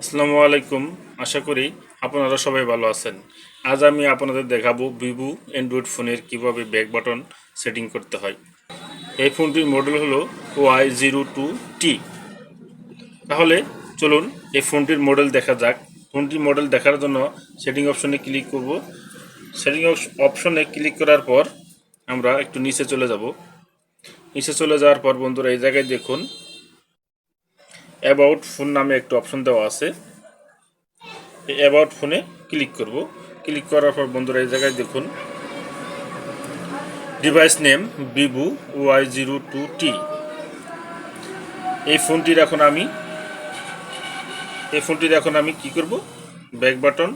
আসসালামু আলাইকুম। আশা করি আপনারা সবাই ভালো আছেন। আজ আমি আপনাদের দেখাবো ভিভো অ্যান্ড্রয়েড ফোনের কীভাবে ব্যাক বাটন সেটিং করতে হয়। এই ফোনটির মডেল হলো ওয়াই জিরো টু টি। তাহলে চলুন এই ফোনটির মডেল দেখা যাক। ফোনটির মডেল দেখার জন্য সেটিং অপশনে ক্লিক করব। সেটিং অপশনে ক্লিক করার পর আমরা একটু নিচে চলে যাব। নিচে চলে যাওয়ার পর বন্ধুরা এই জায়গায় দেখুন অ্যাবাউট ফোন নামে একটা অপশন দেওয়া আছে। এই অ্যাবাউট ফোনে ক্লিক করব। ক্লিক করার পর বন্ধুরা এই জায়গায় দেখুন। Device name Vivo Y zero two T এই ফোনটির এখন আমি এই ফোনটির এখন আমি কি করব? ব্যাক বাটন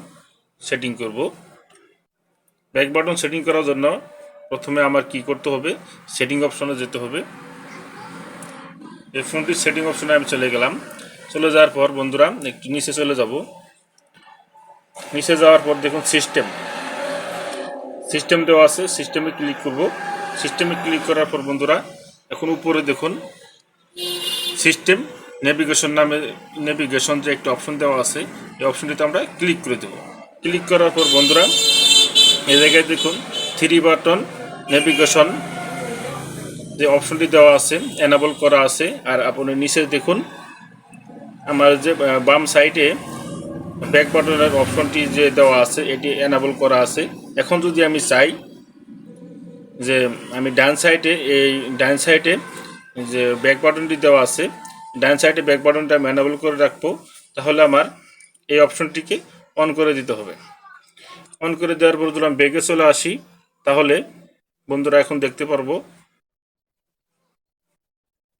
সেটিং করব। ব্যাক বাটন সেটিং করার জন্য প্রথমে আমার কি করতে হবে? সেটিং অপশনে যেতে হবে। এই ফোনটির সেটিং অপশনে আমি চলে গেলাম। চলে যাওয়ার পর বন্ধুরা, একটু নিচে চলে যাব। নিচে যাওয়ার পর দেখুন সিস্টেম সিস্টেম দেওয়া আছে সিস্টেমে ক্লিক করব। সিস্টেমে ক্লিক করার পর বন্ধুরা, এখন উপরে দেখুন সিস্টেম নেভিগেশন নামে নেভিগেশন যে একটা অপশন দেওয়া আছে, এই অপশনটিতে আমরা ক্লিক করে দেব। ক্লিক করার পর বন্ধুরা, এই জায়গায় দেখুন থ্রি বাটন নেভিগেশন যে অপশনটি দেওয়া আছে এনাবল করা আছে, আর আপনি নিচে দেখুন, আমার যে বাম সাইডে ব্যাক বাটনের অপশনটি যে দেওয়া আছে, এটি এনাবল করা আছে। এখন যদি আমি চাই যে, আমি ডান সাইডে এই ডান সাইডে যে ব্যাক বাটনটি দেওয়া আছে, ডান সাইডে ব্যাক বাটনটা আমি এনাবল করে রাখব, তাহলে আমার এই অপশনটিকে অন করে দিতে হবে। অন করে দেওয়ার পর যদি আমি ব্যাগে চলে আসি, তাহলে বন্ধুরা এখন দেখতে পারব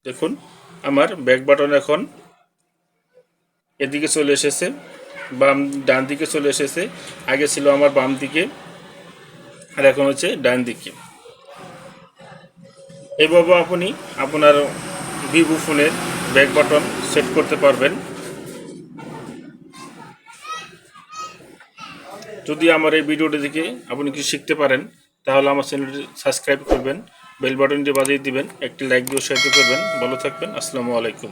দেখুন, আমার ব্যাক বাটন এখন এদিকে চলে এসেছে, বাম, ডান দিকে চলে এসেছে, আগে ছিল আমার বাম দিকে, আর এখন হচ্ছে ডান দিকে। এভাবে আপনি আপনার ভিভো ফোনের ব্যাক বাটন সেট করতে পারবেন। যদি আমার এই ভিডিওটি দেখে আপনি কিছু শিখতে পারেন, তাহলে আমার চ্যানেলটি সাবস্ক্রাইব করবেন। বেল বাটনটি বাজিয়ে দিবেন। একটি লাইক দিয়ে উৎসাহিত করবেন। ভালো থাকবেন। আসসালামু আলাইকুম।